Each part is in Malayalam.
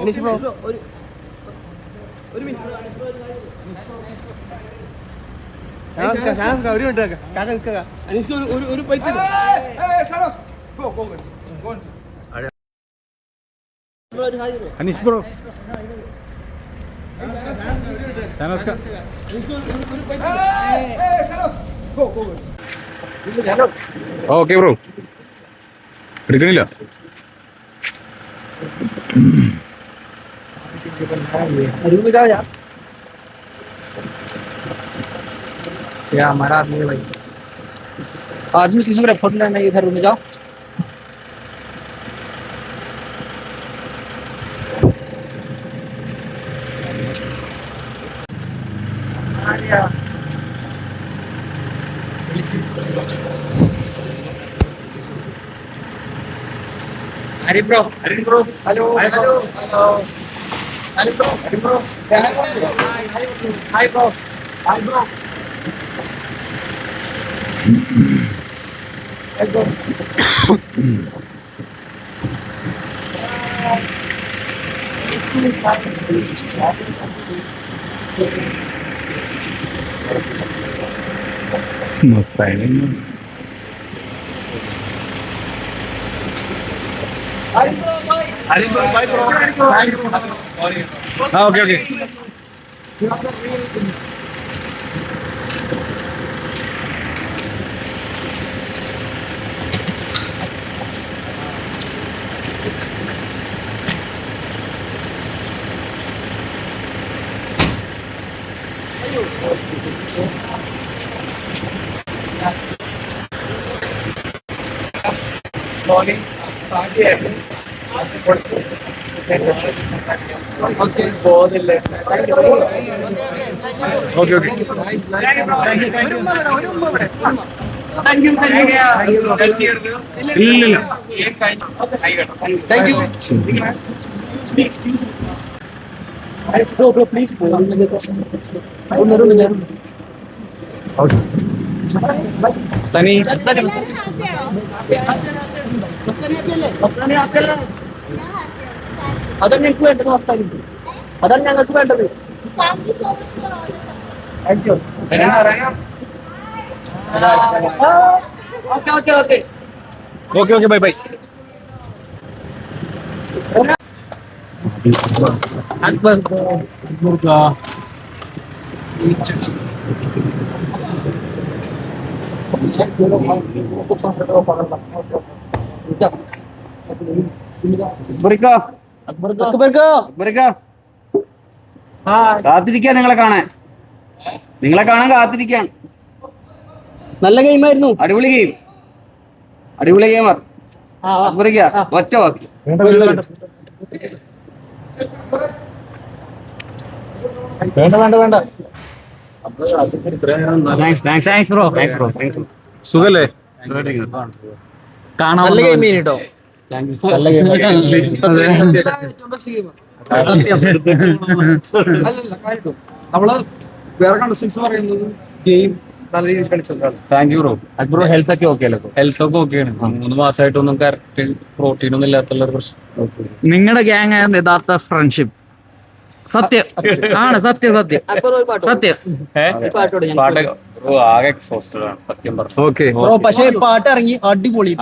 അനീഷ് ബ്രോ ഒരു ഞാൻ നിൽക്കാം, ഒരു മിനിറ്റ്. കാക്ക നിൽക്കുക അനീഷ്ക്ക് ഒരു ഒരു ഒരു പൈപ്പ് ഇട്. അനീഷ് ബ്രോ ഷാനോസ്ക ഓക്കെ ബ്രോ എടുക്കണില്ല रूम में जाओ यार क्या हमारा आदमी है भाई आदमी किसी को फोटो लेना है इधर रूम में जाओ अरे Hari bro Hari bro hello hello hello Hari bro Hari bro hi bro hi bro hi bro Thank you. मस्त आहे हा okay okay Thank you. ആ ഓക്കെ ഓക്കെ Sorry. Party है. ഓക്കെ ബോധില്ലേ ഓക്കെ ഓക്കെ ഇല്ല ഇല്ല thank you bro bro please room room room സനി ఒక్కనే అక్కలే అదర్ ఎక్కువ ఎంటర్ వస్తాయి అదర్ నేను ఎక్కువ enter thank you okay okay okay okay okay bye bye Akbar Akbar కా చెక్ చెక్ അക്ബർ അക്ബറിക്കോ അക്ബറിക്കോ അക്ബറിക്കോ കാത്തിരിക്കാ നിങ്ങളെ കാണാൻ. നിങ്ങളെ കാണാൻ കാത്തിരിക്കാൻ. നല്ല ഗെയിമായിരുന്നു അടിപൊളി ഗെയിം അടിപൊളി ഗെയിമർ അക്ബറിക്ക ഒറ്റ വാക്ക്. വേണ്ട വേണ്ട വേണ്ട. Thanks thanks thanks bro thanks bro സുഖല്ലേ? കാണാൻ കേട്ടോ നമ്മൾ വേറെ കണ്ടസ്റ്റൻസ് പറയുന്നത് ഗെയിം നല്ല രീതിയിൽ കളിച്ചതാണ്. Thank you bro Akbar health ഒക്കെ ഓക്കെ അല്ലേ ഹെൽത്ത് ഒക്കെ ഓക്കെയാണ് മൂന്ന് മാസമായിട്ടൊന്നും കറക്റ്റ് പ്രോട്ടീൻ ഒന്നും ഇല്ലാത്തുള്ള ഒരു പ്രശ്നം. നിങ്ങളുടെ ഗ്യാങ് ആയിരുന്നു യഥാർത്ഥ ഫ്രണ്ട്ഷിപ്പ് സത്യം. ആണ് സത്യം സത്യം. സത്യം. ആകെ എക്സോസ്റ്റഡ് ആണ് സത്യം പറഞ്ഞു. ഓക്കെ ബ്രോ പക്ഷേ പാട്ട് ഇറങ്ങി അടിപൊളി.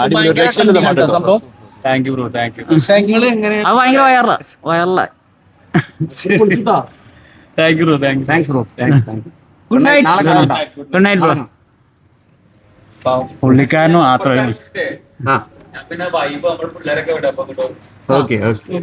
സംഭവം. Thank you bro thank you നിങ്ങൾ എങ്ങനെ അത് ഭയങ്കര വയറ വയറല thank you bro thank you thanks bro thanks thanks good night good night bro പുള്ളിക്കാരനും മാത്രമേ പിന്നെ വൈബ് നമ്മൾ പിള്ളേരൊക്കെ വിടാം അപ്പൊ ഓക്കെ ഓക്കെ